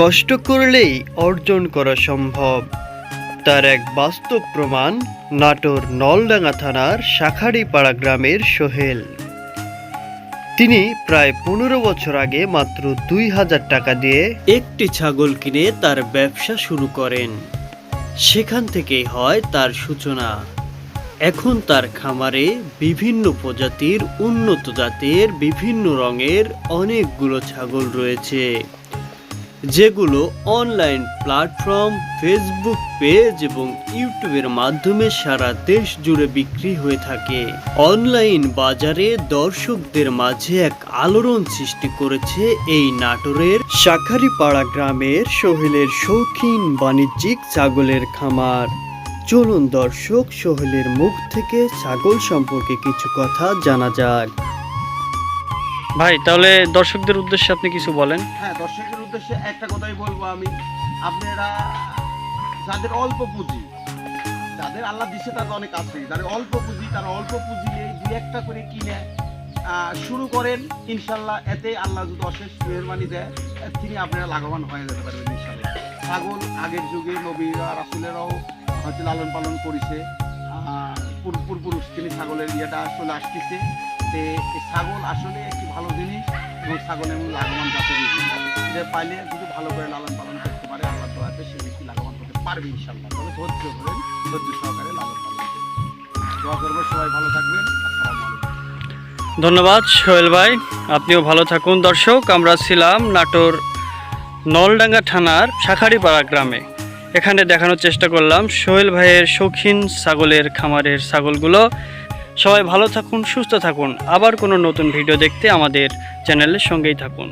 কষ্ট করলেই অর্জন করা সম্ভব। তার এক বাস্তব প্রমাণ নাটোর নলডাঙ্গা থানার শাখাড়িপাড়া গ্রামের সোহেল। তিনি প্রায় পনেরো বছর আগে মাত্র দুই হাজার টাকা দিয়ে একটি ছাগল কিনে তার ব্যবসা শুরু করেন। সেখান থেকেই হয় তার সূচনা। এখন তার খামারে বিভিন্ন প্রজাতির, উন্নত জাতের, বিভিন্ন রঙের অনেকগুলো ছাগল রয়েছে। যেগুলো অনলাইন প্ল্যাটফর্ম, ফেসবুক পেজ এবং ইউটিউবের মাধ্যমে সারা দেশ জুড়ে বিক্রি হয়ে থাকে। অনলাইন বাজারে দর্শকদের মাঝে এক আলোড়ন সৃষ্টি করেছে এই নাটোরের শাখারিপাড়া গ্রামের সোহেলের শৌখিন বাণিজ্যিক ছাগলের খামার। চলুন দর্শক, সোহেলের মুখ থেকে ছাগল সম্পর্কে কিছু কথা জানা যাক। ভাই, তাহলে দর্শকদের উদ্দেশ্যে আপনি কিছু বলেন। হ্যাঁ দর্শকদের উদ্দেশ্যে একটা কথাই বলব আমি। আপনারা, যাদের অল্প পুঁজি, যাদের আল্লাহ দিচ্ছে তাদের অনেক আছে। যাদের অল্প পুঁজি, তারা অল্প পুঁজি নিয়ে দুই একটা করে কিনে শুরু করেন। ইনশাল্লাহ এতে আল্লাহ যদি অশেষ মেহরবানি দেয়, তিনি আপনারা লাভবান হয়ে যেতে পারবেন ইনশাল্লাহ। ছাগল আগের যুগে নবী রাসুলেরাও হয়তো লালন পালন করেছে পূর্বপুরুষ তিনি ছাগলের ইয়েটা চলে আসতেছে। তে এই ছাগল আসলে একটি ভালো জিনিস এবং ছাগল এমন লাভবান জাতের জিনিস যে পাইলে যদি ভালো করে লালন পালন করতে পারে, আল্লাহ দোয়াতে সে ব্যক্তি লাভবান করতে পারবে ইনশাল্লাহ তবে ধৈর্য ধরেন, ধৈর্য সহকারে লালন পালন করবেন দোয়া করব, সবাই ভালো থাকবেন। ধন্যবাদ, সোহেল ভাই। আপনিও ভালো থাকুন। দর্শক, আমরা ছিলাম নাটোর নলডাঙ্গা থানার শাখারিপাড়া গ্রামে। এখানে দেখানোর চেষ্টা করলাম সোহেল ভাইয়ের শৌখিন ছাগলের খামারের ছাগলগুলো। সবাই ভালো থাকুন সুস্থ থাকুন। আবার কোনো নতুন ভিডিও দেখতে আমাদের চ্যানেলের সঙ্গেই থাকুন।